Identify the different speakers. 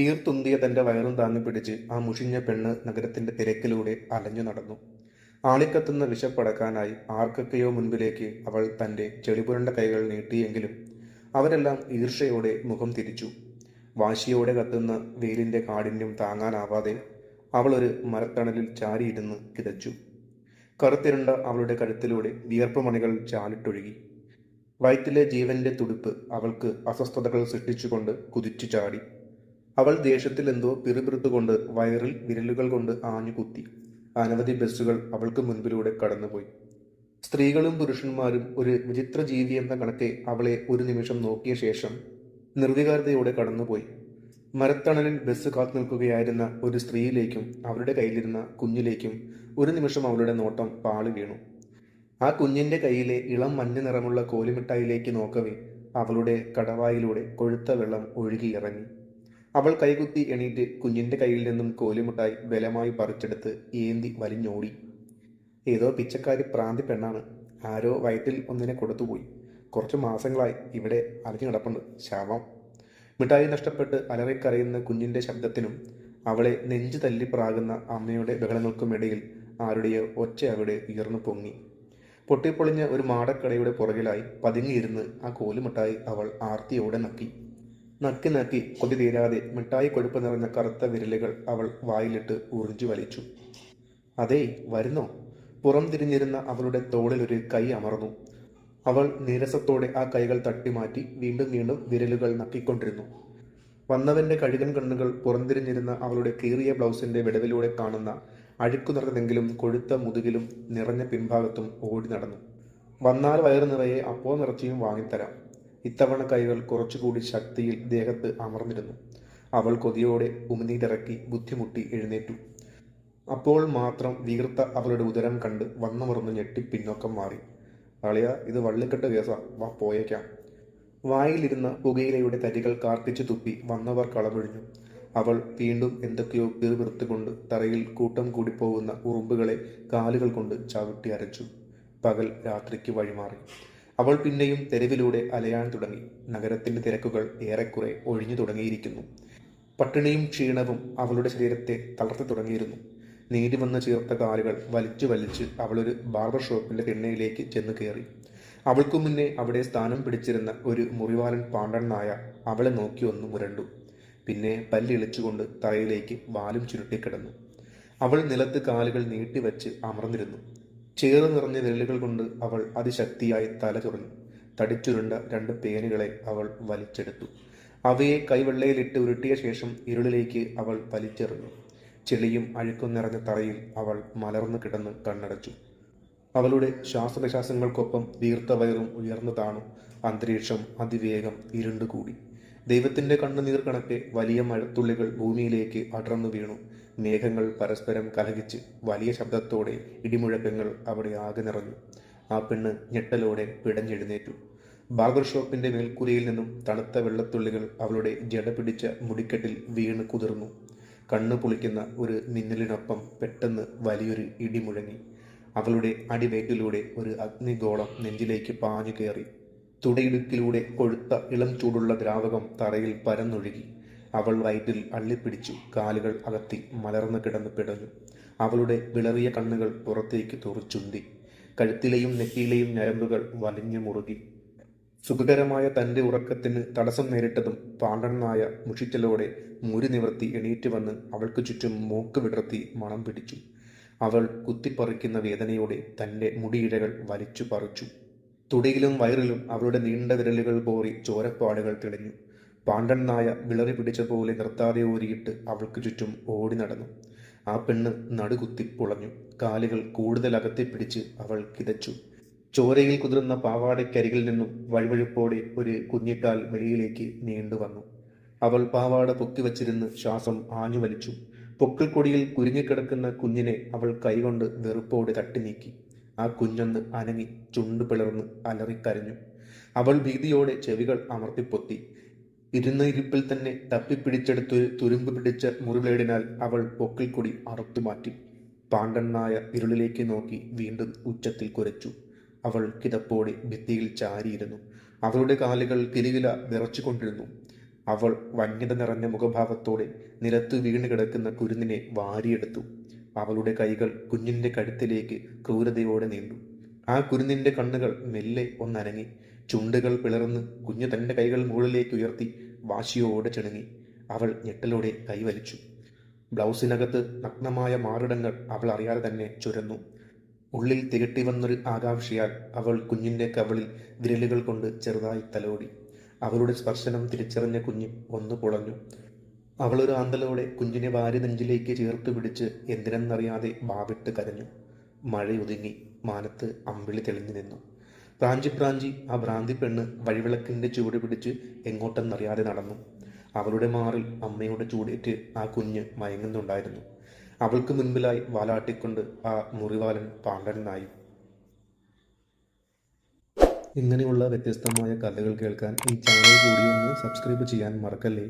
Speaker 1: വീർത്തുന്തിയ തന്റെ വയറും താങ്ങി പിടിച്ച് ആ മുഷിഞ്ഞ പെണ്ണ് നഗരത്തിന്റെ തിരക്കിലൂടെ അലഞ്ഞു നടന്നു. ആളിക്കത്തുന്ന വിശപ്പടക്കാനായി ആർക്കൊക്കെയോ മുൻപിലേക്ക് അവൾ തന്റെ ചെളിപുരണ്ട കൈകൾ നീട്ടിയെങ്കിലും അവരെല്ലാം ഈർഷയോടെ മുഖം തിരിച്ചു. വാശിയോടെ കത്തുന്ന വെയിലിന്റെ കാഠിന്യം താങ്ങാനാവാതെ അവൾ ഒരു മരത്തണലിൽ ചാരിയിരുന്ന് കിതച്ചു. കറുത്തിരുണ്ട അവളുടെ കഴുത്തിലൂടെ വിയർപ്പുമണികൾ ചാലിട്ടൊഴുകി. വയറ്റിലെ ജീവന്റെ തുടിപ്പ് അവൾക്ക് അസ്വസ്ഥതകൾ സൃഷ്ടിച്ചുകൊണ്ട് കുതിച്ചു ചാടി. അവൾ ദേഷ്യത്തിൽ എന്തോ പിറുപിറുത്തുകൊണ്ട് വയറിൽ വിരലുകൾ കൊണ്ട് ആഞ്ഞു കുത്തി അനവധി ബസ്സുകൾ അവൾക്ക് മുൻപിലൂടെ കടന്നുപോയി. സ്ത്രീകളും പുരുഷന്മാരും ഒരു വിചിത്ര ജീവി എന്ന കണക്കെ അവളെ ഒരു നിമിഷം നോക്കിയ ശേഷം നിർവികാരതയോടെ കടന്നുപോയി. മരത്തണലിൽ ബസ് കാത്തു നിൽക്കുകയായിരുന്ന ഒരു സ്ത്രീയിലേക്കും അവരുടെ കയ്യിലിരുന്ന കുഞ്ഞിലേക്കും ഒരു നിമിഷം അവളുടെ നോട്ടം പാളി വീണു. ആ കുഞ്ഞിന്റെ കയ്യിലെ ഇളം മഞ്ഞ നിറമുള്ള കോലിമിഠായിലേക്ക് നോക്കവേ അവളുടെ കടവായിലൂടെ കൊഴുത്ത വെള്ളം ഒഴുകിയിറങ്ങി. അവൾ കൈകുത്തി എണീറ്റ് കുഞ്ഞിന്റെ കയ്യിൽ നിന്നും കോലിമുട്ടായി ബലമായി പറിച്ചെടുത്ത് ഏന്തി വലിഞ്ഞോടി. ഏതോ പിച്ചക്കാരി പ്രാന്തി പെണ്ണാണ്. ആരോ വയറ്റിൽ ഒന്നിനെ കൊടുത്തുപോയി. കുറച്ച് മാസങ്ങളായി ഇവിടെ അലഞ്ഞു കിടപ്പുണ്ട്. ശാപം മിഠായി നഷ്ടപ്പെട്ട് അലറിക്കറിയുന്ന കുഞ്ഞിന്റെ ശബ്ദത്തിനും അവളെ നെഞ്ചു തല്ലി പ്രാകുന്ന അമ്മയുടെ ബഹളങ്ങൾക്കുമിടയിൽ ആരുടെയോ ഒച്ച അവിടെ ഉയർന്നു പൊങ്ങി. പൊട്ടിപ്പൊളിഞ്ഞ ഒരു മാടക്കടയുടെ പുറകിലായി പതുങ്ങിയിരുന്ന് ആ കോലുമിട്ടായി അവൾ ആർത്തിയോടെ നക്കി. നക്കി നക്കി കൊതി തീരാതെ മിഠായി കൊഴുപ്പ് നിറഞ്ഞ കറുത്ത വിരലുകൾ അവൾ വായിലിട്ട് ഉറിഞ്ചു വലിച്ചു. അതേ വരുന്നോ? പുറം തിരിഞ്ഞിരുന്ന അവളുടെ ഒരു കൈ അമർന്നു. അവൾ നീരസത്തോടെ ആ കൈകൾ തട്ടിമാറ്റി വീണ്ടും വീണ്ടും വിരലുകൾ നക്കിക്കൊണ്ടിരുന്നു. വന്നവന്റെ കഴുകൻ കണ്ണുകൾ പുറംതിരിഞ്ഞിരുന്ന അവളുടെ കീറിയ ബ്ലൗസിന്റെ വിടവിലൂടെ കാണുന്ന അഴുക്കു നിറഞ്ഞെങ്കിലും കൊഴുത്ത മുതുകിലും നിറഞ്ഞ പിൻഭാഗത്തും ഓടി നടന്നു. വന്നാൽ വയറു നിറയെ അപ്പോ നിറച്ചിയും വാങ്ങിത്തരാം. ഇത്തവണ കൈകൾ കുറച്ചുകൂടി ശക്തിയിൽ ദേഹത്ത് അമർന്നിരുന്നു. അവൾ കൊതിയോടെ ഉമിനീരിറക്കി ബുദ്ധിമുട്ടി എഴുന്നേറ്റു. അപ്പോൾ മാത്രം വീർത്ത അവളുടെ ഉദരം കണ്ട് വന്നമർന്ന് ഞെട്ടി പിന്നോക്കം മാറി. അളിയ ഇത് വള്ളിക്കെട്ട് കേസാ. വാ പോയേക്കാം. വായിലിരുന്ന പുകയിലയുടെ തരികൾ കാർത്തിച്ചു തുപ്പി വന്നവർ കളമൊഴിഞ്ഞു. അവൾ വീണ്ടും എന്തൊക്കെയോ പിറുപിറുത്തുകൊണ്ട് തറയിൽ കൂട്ടം കൂടി കൂടിപ്പോകുന്ന ഉറുമ്പുകളെ കാലുകൾ കൊണ്ട് ചവിട്ടി അരച്ചു. പകൽ രാത്രിക്ക് വഴിമാറി. അവൾ പിന്നെയും തെരുവിലൂടെ അലയാൻ തുടങ്ങി. നഗരത്തിന്റെ തിരക്കുകൾ ഏറെക്കുറെ ഒഴിഞ്ഞു തുടങ്ങിയിരിക്കുന്നു. പട്ടിണിയും ക്ഷീണവും അവളുടെ ശരീരത്തെ തളർത്തി തുടങ്ങിയിരുന്നു. നീതി വന്ന് ചേർത്ത കാലുകൾ വലിച്ചു വലിച്ച് അവളൊരു ബാർബർ ഷോപ്പിന്റെ തിണ്ണയിലേക്ക് ചെന്ന് കയറി. അവൾക്കു മുന്നേ അവിടെ സ്ഥാനം പിടിച്ചിരുന്ന ഒരു മുറിവാലൻ പാണ്ഡൻ നായ അവളെ നോക്കി ഒന്ന് മുരണ്ടു. പിന്നെ പല്ലിളിച്ചുകൊണ്ട് തറയിലേക്ക് വാലും ചുരുട്ടിക്കിടന്നു. അവൾ നിലത്ത് കാലുകൾ നീട്ടിവെച്ച് അമർന്നിരുന്നു. ചേറ് നിറഞ്ഞ വിരലുകൾ കൊണ്ട് അവൾ അതിശക്തിയായി തല ചുറഞ്ഞു. തടിച്ചുരുണ്ട രണ്ട് പേനുകളെ അവൾ വലിച്ചെടുത്തു. അവയെ കൈവെള്ളയിലിട്ട് ഉരുട്ടിയ ശേഷം ഇരുളിലേക്ക് അവൾ വലിച്ചെറിഞ്ഞു. ചെളിയും അഴുക്കും നിറഞ്ഞ തറയിൽ അവൾ മലർന്നു കിടന്ന് കണ്ണടച്ചു. അവളുടെ ശ്വാസപ്രശ്വാസങ്ങൾക്കൊപ്പം വീർത്ത വയറും ഉയർന്നു താണു അന്തരീക്ഷം അതിവേഗം ഇരുണ്ടുകൂടി. ദൈവത്തിന്റെ കണ്ണുനീർ കണക്കെ വലിയ മഴത്തുള്ളികൾ ഭൂമിയിലേക്ക് അടർന്നു വീണു. മേഘങ്ങൾ പരസ്പരം കലഹിച്ച് വലിയ ശബ്ദത്തോടെ ഇടിമുഴക്കങ്ങൾ അവിടെ ആകെ നിറഞ്ഞു. ആ പെണ്ണ് ഞെട്ടലോടെ പിടഞ്ഞെഴുന്നേറ്റു. ബാർബർ ഷോപ്പിന്റെ മേൽക്കൂരയിൽ നിന്നും തണുത്ത വെള്ളത്തുള്ളികൾ അവളുടെ ജട പിടിച്ച മുടിക്കെട്ടിൽ വീണ് കുതിർന്നു. കണ്ണു പൊളിക്കുന്ന ഒരു മിന്നലിനൊപ്പം പെട്ടെന്ന് വലിയൊരു ഇടിമുഴങ്ങി. അവളുടെ അടിവേറ്റിലൂടെ ഒരു അഗ്നിഗോളം നെഞ്ചിലേക്ക് പാഞ്ഞു കയറി. തുടയിടുക്കിലൂടെ കൊഴുത്ത ഇളം ചൂടുള്ള ദ്രാവകം തറയിൽ പരന്നൊഴുകി. അവൾ വയറ്റിൽ അള്ളിപ്പിടിച്ചു കാലുകൾ അകത്തി മലർന്നു കിടന്ന് പിടഞ്ഞു. അവളുടെ വിളറിയ കണ്ണുകൾ പുറത്തേക്ക് തുറച്ചുന്തി കഴുത്തിലെയും നെറ്റിയിലെയും ഞരമ്പുകൾ വലിഞ്ഞു മുറുകി. സുഖകരമായ തന്റെ ഉറക്കത്തിന് തടസ്സം നേരിട്ടതും പാണ്ഡനായ മുഷിച്ചലോടെ മുരി നിവർത്തി എണീറ്റ് വന്ന് അവൾക്ക് ചുറ്റും മൂക്ക് വിടർത്തി മണം പിടിച്ചു. അവൾ കുത്തിപ്പറിക്കുന്ന വേദനയോടെ തന്റെ മുടിയിഴകൾ വലിച്ചു പറിച്ചു. തുടയിലും വയറിലും അവളുടെ നീണ്ട വിരലുകൾ പോറി ചോരപ്പാടുകൾ തെളിഞ്ഞു. പാണ്ടൻ നായ വിളറി പിടിച്ച പോലെ നിർത്താതെ ഓരിയിട്ട് അവൾക്ക് ചുറ്റും ഓടി നടന്നു. ആ പെണ്ണ് നടുകുത്തി പുളഞ്ഞു. കാലുകൾ കൂടുതൽ അകത്തി പിടിച്ച് അവൾ കിതച്ചു. ചോരയിൽ കുതിർന്ന പാവാടയ്ക്കരികിൽ നിന്നും വഴുവഴുപ്പോടെ ഒരു കുഞ്ഞിക്കാൽ വെളിയിലേക്ക് നീണ്ടു വന്നു. അവൾ പാവാട പൊക്കി വച്ചിരുന്ന് ശ്വാസം ആഞ്ഞു വലിച്ചു പൊക്കിൾക്കൊടിയിൽ കുരുങ്ങിക്കിടക്കുന്ന കുഞ്ഞിനെ അവൾ കൈകൊണ്ട് വെറുപ്പോടെ തട്ടി നീക്കി ആ കുഞ്ഞൊന്ന് അനങ്ങി ചുണ്ടു പിളർന്ന് അലറിക്കരഞ്ഞു. അവൾ ഭീതിയോടെ ചെവികൾ അമർത്തിപ്പൊത്തി. ഇരുന്ന ഇരിപ്പിൽ തന്നെ തപ്പിപ്പിടിച്ചെടുത്ത് തുരുമ്പ് പിടിച്ച മുറിവേടിനാൽ അവൾ പൊക്കിൾക്കൊടി അറുത്തുമാറ്റി പാണ്ടണ്ണായ ഇരുളിലേക്ക് നോക്കി വീണ്ടും ഉച്ചത്തിൽ കുരച്ചു. അവൾ കിതപ്പോടെ ഭിത്തിയിൽ ചാരിയിരുന്നു. അവളുടെ കാലുകൾ കിലുകില വിറച്ചുകൊണ്ടിരുന്നു. അവൾ വന്യത നിറഞ്ഞ മുഖഭാവത്തോടെ നിലത്ത് വീണ് കിടക്കുന്ന കുരുന്നിനെ വാരിയെടുത്തു. അവളുടെ കൈകൾ കുഞ്ഞിന്റെ കഴുത്തിലേക്ക് ക്രൂരതയോടെ നീണ്ടു. ആ കുരുന്നിന്റെ കണ്ണുകൾ മെല്ലെ ഒന്നനങ്ങി. ചുണ്ടുകൾ പിളർന്ന് കുഞ്ഞു തന്റെ കൈകൾ മുകളിലേക്ക് ഉയർത്തി വാശിയോടെ ചെണുങ്ങി. അവൾ ഞെട്ടലോടെ കൈവലിച്ചു ബ്ലൗസിനകത്ത് നഗ്നമായ മാറിടങ്ങൾ അവൾ അറിയാതെ തന്നെ ചുരന്നു. ഉള്ളിൽ തികട്ടി വന്നൊരു ആകാംക്ഷയാൽ അവൾ കുഞ്ഞിന്റെ കവളിൽ വിരലുകൾ കൊണ്ട് ചെറുതായി തലോടി. അവളുടെ സ്പർശനം തിരിച്ചറിഞ്ഞ കുഞ്ഞ് ഒന്ന് പുളഞ്ഞു അവളൊരു ആന്തലോടെ കുഞ്ഞിനെ വാരി നെഞ്ചിലേക്ക് ചേർത്ത് പിടിച്ച് എന്തിനെന്നറിയാതെ ബാവിട്ട് കരഞ്ഞു. മഴയൊതുങ്ങി മാനത്ത് അമ്പിളി തെളിഞ്ഞു നിന്നു. പ്രാഞ്ചി പ്രാഞ്ചി ആ ഭ്രാന്തി പെണ്ണ് വഴിവിളക്കിന്റെ ചൂട് പിടിച്ച് എങ്ങോട്ടെന്നറിയാതെ നടന്നു. അവളുടെ മാറിൽ അമ്മയുടെ ചൂടേറ്റ് ആ കുഞ്ഞ് മയങ്ങുന്നുണ്ടായിരുന്നു. അവൾക്ക് മുൻപിലായി വാലാട്ടിക്കൊണ്ട് ആ മുറിവാലൻ പാണ്ഡനായി ഇങ്ങനെയുള്ള വ്യത്യസ്തമായ കഥകൾ കേൾക്കാൻ ഈ ചാനൽ കൂടി ഒന്ന് സബ്സ്ക്രൈബ് ചെയ്യാൻ മറക്കല്ലേ?